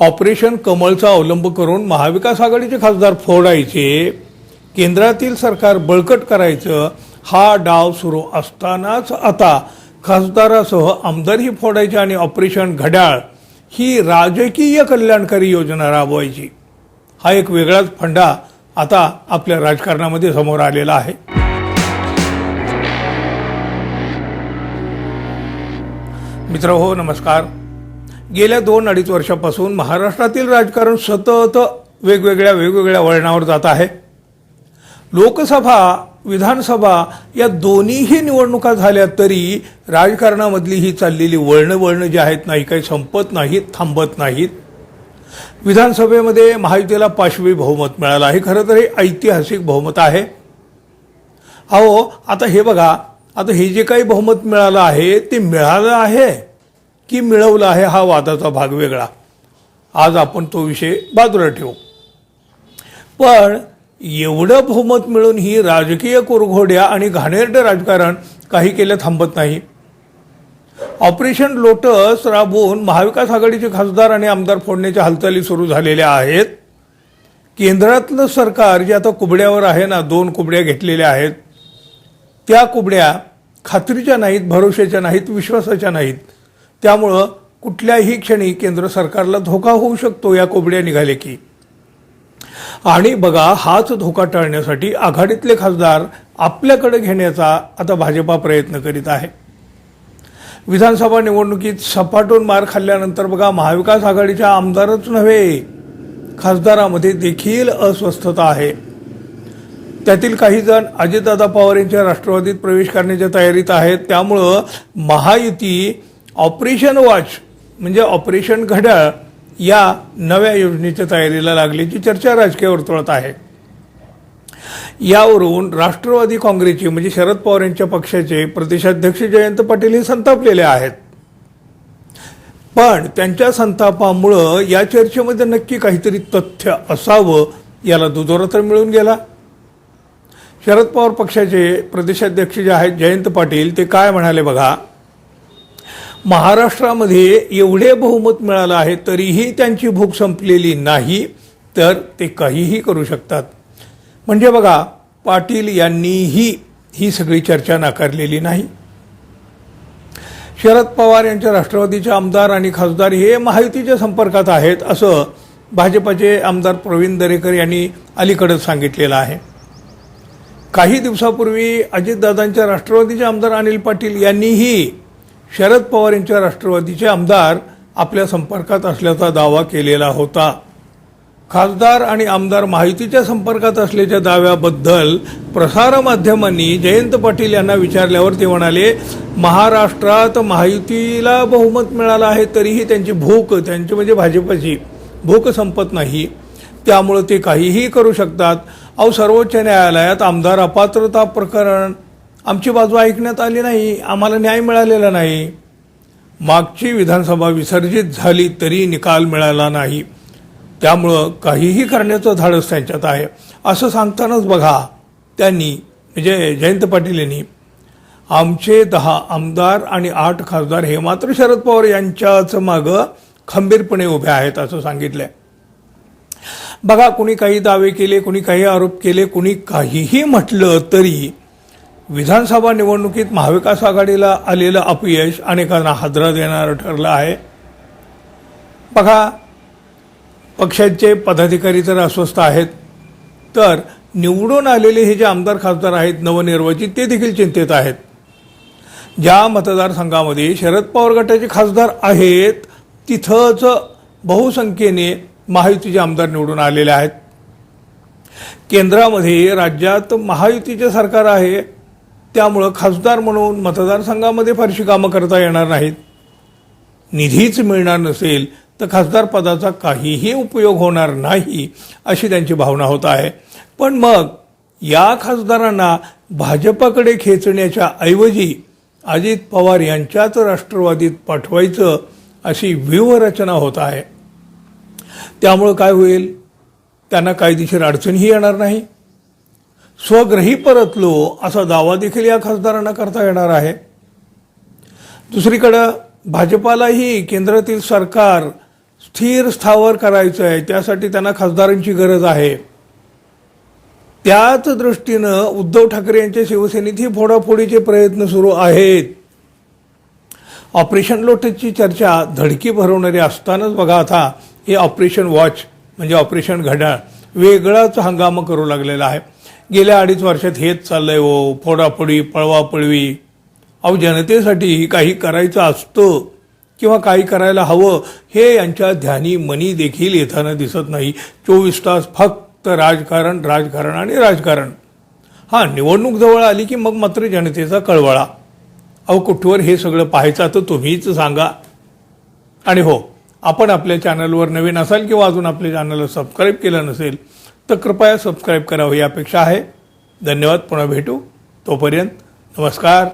Operation कमळचा अवलंब करून महाविकास आघाडीचे खासदार फोडायचे केंद्रातील सरकार बळकट करायचं हा डाव सुरू असतानाच आता खासदारासह आमदारही फोडायचे आणि ऑपरेशन घड्याळ ही राजकीय कल्याणकारी योजना राबवायची. हा एक वेगळाच फंडा आता आपल्या राजकारणामध्ये समोर आलेला आहे. मित्र हो नमस्कार. गेल्या दोन अडीच वर्षापासून महाराष्ट्रातील राजकारण सतत वेगवेगळ्या वेगवेगळ्या वळणावर जात आहे. लोकसभा विधानसभा या दोन्हीही निवडणुका झाल्या तरी राजकारणामधली ही चाललेली वळणं वळणं जी आहेत नाही काही संपत नाहीत थांबत नाहीत. विधानसभेमध्ये महायुतीला पाचवी बहुमत मिळालं आहे. खरं तर हे ऐतिहासिक बहुमत आहे. अहो आता हे बघा आता हे जे काही बहुमत मिळालं आहे ते मिळालं आहे. की मिळवलं आहे हा वादाचा भाग वेगळा. आज आपण तो विषय बाजूला ठेवू. पण एवढं बहुमत मिळून ही राजकीय कुरघोड्या आणि घाणेरडं राजकारण काही केलं थांबत नाही. ऑपरेशन लोटस राबवून महाविकास आघाडीचे खासदार आणि आमदार फोडण्याच्या हालचाली सुरू झालेल्या आहेत. केंद्रातलं सरकार जे आता कुबड्यावर आहे ना दोन कुबड्या घेतलेल्या आहेत. त्या कुबड्या खात्रीच्या नाहीत भरोशाच्या नाहीत विश्वासाच्या नाहीत. त्यामुळं कुठल्याही क्षणी केंद्र सरकारला धोका होऊ शकतो या कोबड्या निघाले की. आणि बघा हाच धोका टाळण्यासाठी आघाडीतले खासदार आपल्याकडे घेण्याचा आता भाजपा प्रयत्न करीत आहे. विधानसभा निवडणुकीत सपाटून मार खाल्ल्यानंतर बघा महाविकास आघाडीच्या आमदारच नव्हे खासदारामध्ये देखील अस्वस्थता आहे. त्यातील काही जण अजितदादा पवार यांच्या राष्ट्रवादीत प्रवेश करण्याच्या तयारीत आहेत. त्यामुळं महायुती ऑपरेशन वॉच म्हणजे ऑपरेशन घड्याळ या नव्या योजनेच्या तयारीला लागल्याची चर्चा राजकीय वर्तुळात आहे. यावरून राष्ट्रवादी काँग्रेसचे म्हणजे शरद पवार यांच्या पक्षाचे प्रदेशाध्यक्ष जयंत पाटील हे संतापलेले आहेत. पण त्यांच्या संतापामुळं या चर्चेमध्ये नक्की काहीतरी तथ्य असावं याला दुजोरा तर मिळून गेला. शरद पवार पक्षाचे प्रदेशाध्यक्ष जे आहेत जयंत पाटील ते काय म्हणाले बघा? महाराष्ट्रामध्ये एवढे बहुमत मिळालं आहे तरीही त्यांची भूक संपलेली नाही तर ते काहीही करू शकतात. म्हणजे बघा पाटील यांनीही ही सगळी चर्चा नाकारलेली नाही. शरद पवार यांच्या राष्ट्रवादीचे आमदार आणि खासदार हे महायुतीच्या संपर्कात आहेत असं भाजपाचे आमदार प्रवीण दरेकर यांनी अलीकडेच सांगितलेलं आहे. काही दिवसापूर्वी अजितदादांच्या राष्ट्रवादीचे आमदार अनिल पाटील यांनीही शरद पवार यांच्या राष्ट्रवादीचे आमदार आपल्या संपर्कात असल्याचा दावा केलेला होता. खासदार आणि आमदार माहितीच्या संपर्कात असल्याच्या दाव्याबद्दल प्रसारमाध्यमांनी जयंत पाटील यांना विचारल्यावर ते म्हणाले महाराष्ट्रात माहितीला बहुमत मिळालं आहे तरीही त्यांची भूक त्यांची म्हणजे भाजपची भूक संपत नाही. त्यामुळं ते काहीही करू शकतात. अहो सर्वोच्च न्यायालयात आमदार अपात्रता प्रकरण आमची बाजू ऐकण्यात आली नाही आम्हाला न्याय मिळालेला नाही. मागची विधानसभा विसर्जित झाली तरी निकाल मिळाला नाही. त्यामुळं काहीही करण्याचं धाडस त्यांच्यात आहे. असं सांगतानाच बघा त्यांनी म्हणजे जयंत पाटील यांनी आमचे दहा आमदार आणि आठ खासदार हे मात्र शरद पवार यांच्याच मागं खंबीरपणे उभे आहेत असं सांगितलंय. बघा कुणी काही दावे केले कुणी काही आरोप केले कुणी काहीही म्हटलं तरी विधानसभा निवडणुकीत महाविकास आघाडीला आलेलं अपयश अनेकांना हादरा देणारं ठरलं आहे. बघा पक्षाचे पदाधिकारी तर अस्वस्थ आहेत तर निवडून आलेले हे जे आमदार खासदार आहेत नवनिर्वाचित ते देखील चिंतेत आहेत. ज्या मतदारसंघामध्ये शरद पवार गटाचे खासदार आहेत तिथंच बहुसंख्येने महायुतीचे आमदार निवडून आलेले आहेत. केंद्रामध्ये राज्यात महायुतीचे सरकार आहे त्यामुळं खासदार म्हणून मतदारसंघामध्ये फारशी कामं करता येणार नाहीत. निधीच मिळणार नसेल तर खासदार पदाचा काहीही उपयोग होणार नाही अशी त्यांची भावना होत आहे. पण मग या खासदारांना भाजपाकडे खेचण्याच्या ऐवजी अजित पवार यांच्याच राष्ट्रवादीत पाठवायचं अशी व्यूहरचना होत आहे. त्यामुळं काय होईल? त्यांना कायदेशीर अडचणही येणार नाही. स्वग्रही परतलो असा दावा देखील या खासदारांना करता येणार आहे. दुसरीकडं भाजपालाही केंद्रातील सरकार स्थिर स्थावर करायचं आहे त्यासाठी त्यांना खासदारांची गरज आहे. त्याच दृष्टीनं उद्धव ठाकरे यांच्या शिवसेनेत ही फोडाफोडीचे प्रयत्न सुरू आहेत. ऑपरेशन लोटसची चर्चा धडकी भरवणारी असतानाच बघा आता हे ऑपरेशन वॉच म्हणजे ऑपरेशन घड्याळ वेगळाच हंगाम करू लागलेला आहे. गेल्या अडीच वर्षात हेच चाललंय हो. फोडाफोडी पळवापळवी. अहो जनतेसाठी काही करायचं असतं किंवा काही करायला हवं हे यांच्या ध्यानी मनी देखील येताना दिसत नाही. चोवीस तास फक्त राजकारण राजकारण आणि राजकारण. हां निवडणूक जवळ आली की मग मात्र जनतेचा कळवळा. अहो कुठवर हे सगळं पाहायचं तर तुम्हीच सांगा. आणि हो आपण आपल्या चॅनलवर नवीन असाल किंवा अजून आपल्या चॅनलला सबस्क्राईब केलं नसेल तर कृपया सबस्क्राईब करावं ही अपेक्षा आहे. धन्यवाद. पुन्हा भेटू. तोपर्यंत नमस्कार.